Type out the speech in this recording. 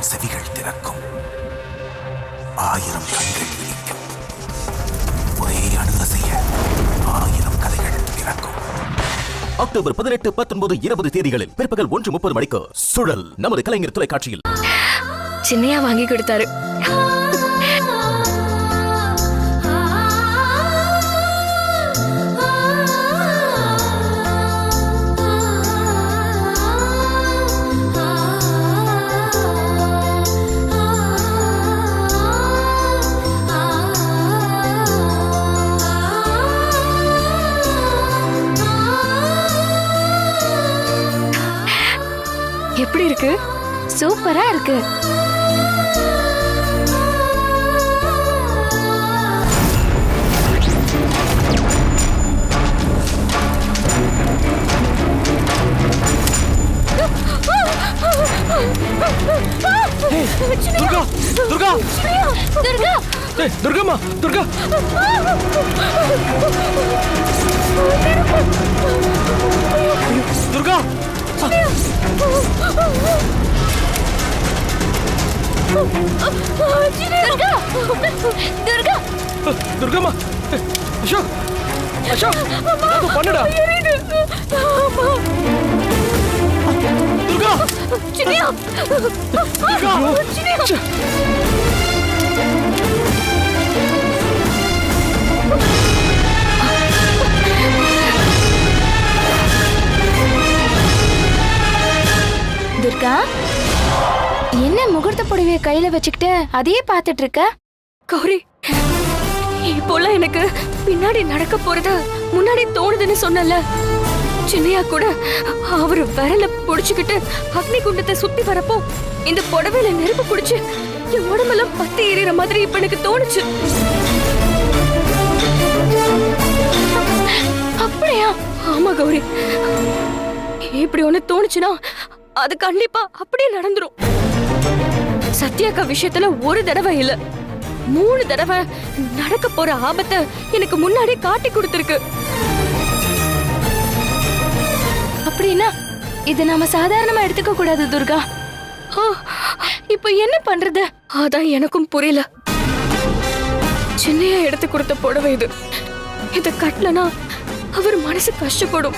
ஆயிரம் செவிகள் திறக்கும் ஆயிரம் கண்கள் விழிக்கும். ஒரே அணுக செய்ய ஆயிரம் கதைகள் பிறக்கும் அக்டோபர் பதினெட்டு பத்தொன்பது இருபது தேதிகளில் பிற்பகல் ஒன்று முப்பது மணிக்கு சுழல் நமது கலைஞர் தொலைக்காட்சியில். சின்னையா வாங்கி கொடுத்தாரு. எப்படி இருக்கு? சூப்பரா இருக்கு. துர்கா துர்கா. துர்கா துர்கம்மா துர்கா துர்கா. துர்கா! துர்கா துர்கம்மா! அசோக்! அசோக்! ஏதோ பண்ணுடா! துர்கா! துர்கா. துர்கா என்ன முகூர்த்த புடவைய கையில வச்சுக்கிட்டு அதையே பார்த்துட்டு இருக்க? கௌரி இப்போல்லாம் எனக்கு பின்னாடி நடக்க போறது முன்னாடி தோணுதுன்னு சொன்னல சின்னையா கூட அவர் விரல புடிச்சுக்கிட்டு அக்னி குண்டத்தை சுத்தி வரப்போ இந்த புடவையில நெருப்பு புடிச்சு என் உடம்பெல்லாம் பத்தி ஏறிற மாதிரி இப்ப எனக்கு தோணுச்சு. அப்படியா? ஆமா கௌரி. இப்படி ஒண்ணு தோணுச்சுன்னா அது கண்டிப்பா அப்படியே நடந்துரும். சத்யாக்கா விஷயத்துல ஒரு தடவை இல்ல. மூணு தடவை நடக்க போற ஆபத்தை எனக்கு முன்னாடி காட்டி கொடுத்துருக்கு. அப்படின்னா இது நாம சாதாரணமா எடுத்துக்க கூடாது துர்கா. ஆ, இப்ப என்ன பண்றது? அதான் எனக்கும் புரியல. சென்னையா எடுத்து கொடுத்த புடவை இது. இதை கட்டலனா அவர் மனசு கஷ்டப்படும்.